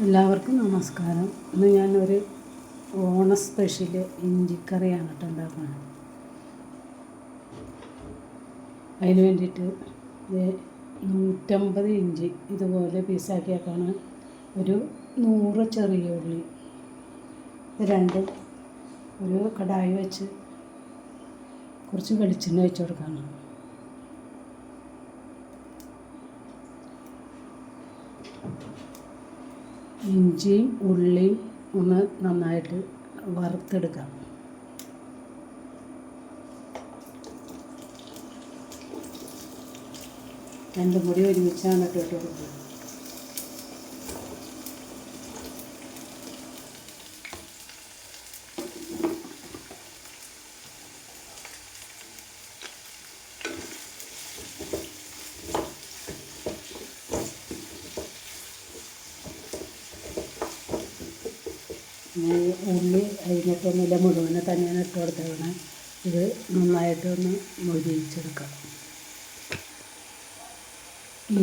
എല്ലാവർക്കും നമസ്കാരം. ഇന്ന് ഞാനൊരു ഓണ സ്പെഷ്യൽ ഇഞ്ചിക്കറിയാണ് കേട്ടോ ഉണ്ടാക്കുന്നത്. അതിന് വേണ്ടിയിട്ട് നൂറ്റമ്പത് ഇഞ്ചി ഇതുപോലെ പീസാക്കിയാക്കാണ്. ഒരു നൂറ് ചെറിയ ഉള്ളി ഇത് രണ്ടും ഒരു കടായി വെച്ച് കുറച്ച് വെളിച്ചെണ്ണ വെച്ച് കൊടുക്കണം. ഇഞ്ചിയും ഉള്ളിയും ഒന്ന് നന്നായിട്ട് വറുത്തെടുക്കാം. രണ്ടും കൂടി ഒരുമിച്ചാണ് ഇട്ടിട്ട് ഇട്ട് കൊടുക്കുന്നത് ഈ ഉള്ളി അരിഞ്ഞിട്ടൊന്നുമില്ല മുഴുവനെ തന്നെയാണ് ഇട്ട് കൊടുത്തേക്കണേ. ഇത് നന്നായിട്ടൊന്ന് മൊരിയിച്ചെടുക്കാം.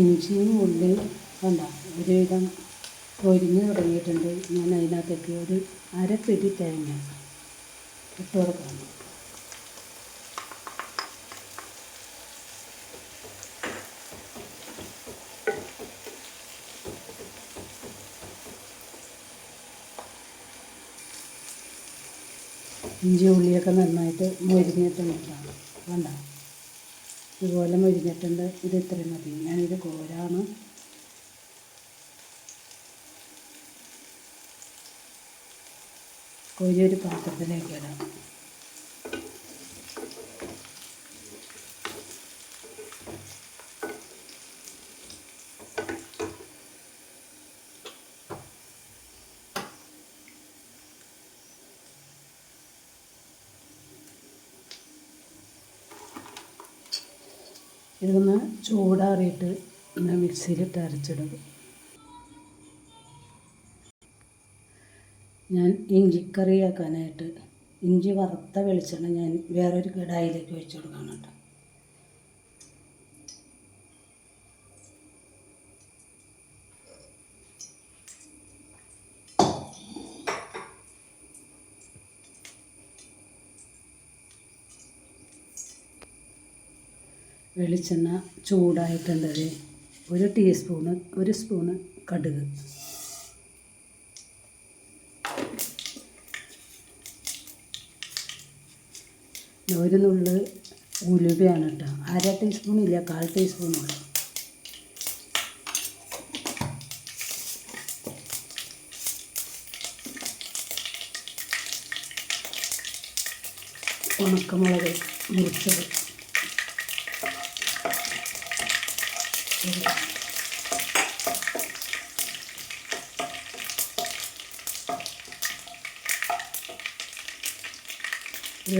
ഇഞ്ചിയും ഉള്ളി വേണ്ട ഒരുവിധം പൊരിഞ്ഞ് തുടങ്ങിയിട്ടുണ്ട്. ഞാൻ അതിനകത്തേക്ക് ഒരു അരപ്പിടി പിടി തേങ്ങ ഇട്ട് കൊടുക്കണം. ഇഞ്ചി ഉള്ളിയൊക്കെ നന്നായിട്ട് മൊരിഞ്ഞിട്ടുണ്ട് വേണ്ട ഇതുപോലെ മൊരിഞ്ഞിട്ടുണ്ട്. ഇത് ഇത്രയും മതി. ഞാനിത് കോരാണ്. കോരി ഒരു പാത്രത്തിലേക്ക് ഇടാം. ഇതൊന്ന് ചൂടാറിയിട്ട് മിക്സിയിലിട്ട് അരച്ചിടും. ഞാൻ ഇഞ്ചിക്കറിയാക്കാനായിട്ട് ഇഞ്ചി വറുത്ത വെളിച്ചെണ്ണ ഞാൻ വേറൊരു കടായിലേക്ക് ഒഴിച്ചു കൊടുക്കാനായിട്ട് വെളിച്ചെണ്ണ ചൂടായിട്ടുണ്ടത് ഒരു ടീസ്പൂണ് ഒരു സ്പൂണ് കടുക്. ഒരു നുള്ള് ഉലുവയാണ് കേട്ടോ. അര ടീസ്പൂൺ ഇല്ല കാൽ ടീസ്പൂണോ ഉണക്കമുളക് മുറിച്ചത്. ഒരു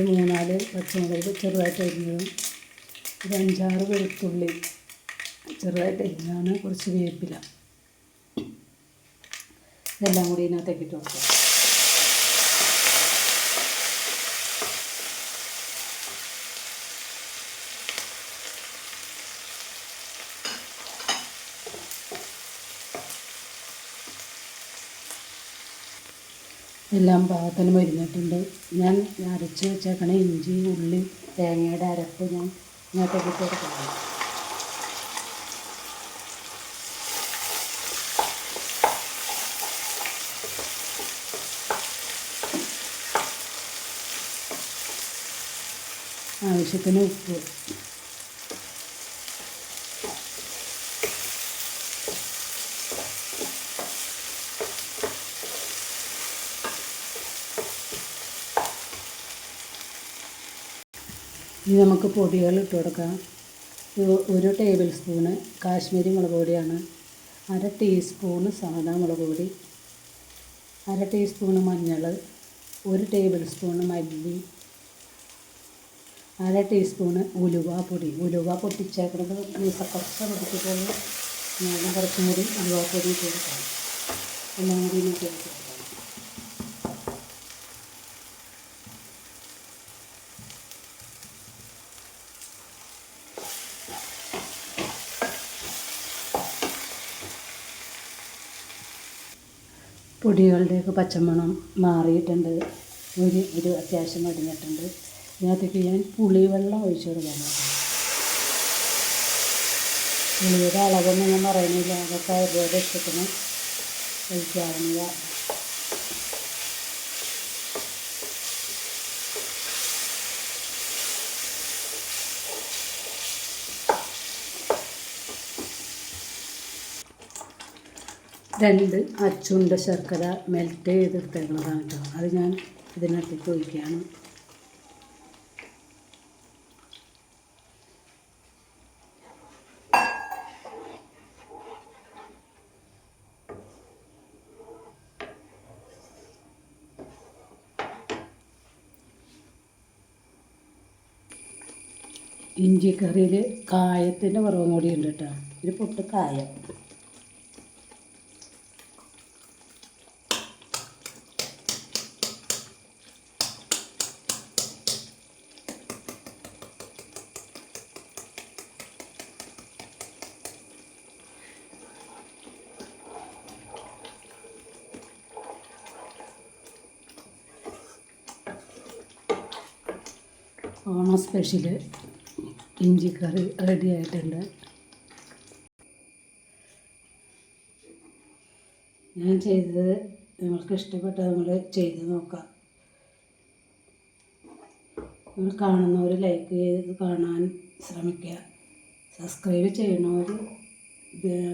മൂന്നാൽ പച്ചമുളക് ചെറുതായിട്ട് അരിഞ്ഞതും. ഒരു അഞ്ചാറ് വെളുത്തുള്ളി ചെറുതായിട്ട് അരിഞ്ഞതാണ്. കുറച്ച് വേപ്പില. ഇതെല്ലാം കൂടി ഇതിനകത്തേക്ക് ഇട്ട് എല്ലാം പാകത്തിന് മരുന്നിട്ടുണ്ട് ഞാൻ അരച്ച് വെച്ചേക്കണ ഇഞ്ചി ഉള്ളി തേങ്ങയുടെ അരപ്പ് ഞാൻ ഇങ്ങോട്ടേക്ക് കൊടുക്കണം ആവശ്യത്തിന് ഉപ്പ്. ഇനി നമുക്ക് പൊടികൾ ഇട്ട് കൊടുക്കാം. ഒരു ടേബിൾ സ്പൂണ് കാശ്മീരി മുളക് പൊടിയാണ്. അര ടീസ്പൂണ് സാധാ മുളക് പൊടി. അര ടീസ്പൂണ് മഞ്ഞൾ. ഒരു ടേബിൾ സ്പൂണ് മല്ലി. അര ടീസ്പൂണ് ഉലുവ പൊടി. ഉലുവ പൊട്ടിച്ചേക്കുന്നത് കുറച്ച് പൊട്ടിച്ചിട്ടുള്ള കുറച്ചും കൂടി ഉലുവ പൊടി ഇട്ട് കൊടുക്കാം. എല്ലാം കൂടി കൊടുക്കാം. പൊടികളുടെയൊക്കെ പച്ചമണം മാറിയിട്ടുണ്ട്. ഒരു ഒരു അത്യാവശ്യം ഒടിഞ്ഞിട്ടുണ്ട് ഇതിനകത്തേക്ക് ഞാൻ പുളിവെള്ളം ഒഴിച്ചു കൊടുക്കാൻ പുളിയുടെ അളവൊന്നും ഞാൻ പറയുന്നില്ല. അതൊക്കെ അവരുടെ ഇഷ്ടത്തിന് ഒഴിക്കാവുന്നതാണ്. രണ്ട് അച്ചുണ്ട ശർക്കര മെൽറ്റ് ചെയ്തെടുത്തേക്കുന്നതാണ് കേട്ടോ. അത് ഞാൻ ഇതിനകത്തേക്ക് ഒഴിക്കുകയാണ്. ഇഞ്ചിക്കറിയിൽ കായത്തിന്റെ കുറവും കൂടി ഉണ്ട് കേട്ടോ. ഒരു പൊട്ട് കായം. ഓണം സ്പെഷ്യൽ ഇഞ്ചിക്കറി റെഡി ആയിട്ടുണ്ട്. ഞാൻ ചെയ്തത് നിങ്ങൾക്ക് ഇഷ്ടപ്പെട്ട നിങ്ങൾ ചെയ്ത് നോക്കാം. നിങ്ങൾ കാണുന്നവർ ലൈക്ക് ചെയ്ത് കാണാൻ ശ്രമിക്കുക. സബ്സ്ക്രൈബ് ചെയ്യണവർ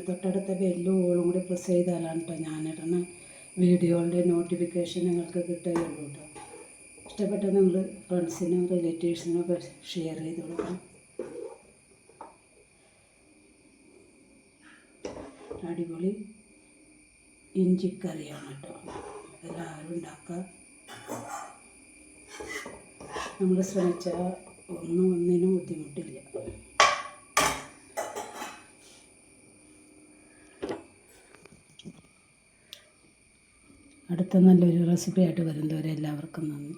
തൊട്ടടുത്ത ബെല്ലും ഓളും കൂടി പ്രസ് ചെയ്താലാണ് കേട്ടോ ഞാനിടുന്ന വീഡിയോകളുടെ നോട്ടിഫിക്കേഷൻ നിങ്ങൾക്ക് കിട്ടുകയുള്ളൂ കേട്ടോ ഇഷ്ടപ്പെട്ട നമ്മൾ ഫ്രണ്ട്സിനും റിലേറ്റീവ്സിനും ഒക്കെ ഷെയർ ചെയ്ത് കൊടുക്കണം. അടിപൊളി ഇഞ്ചിക്കറിയാണ് കേട്ടോ. എല്ലാവരും ഉണ്ടാക്കുക. നമ്മൾ ശ്രമിച്ചാൽ ഒന്നും ഒന്നിനും ബുദ്ധിമുട്ടില്ല. അടുത്ത നല്ലൊരു റെസിപ്പി ആയിട്ട് വരുന്നവരെ എല്ലാവർക്കും നന്ദി.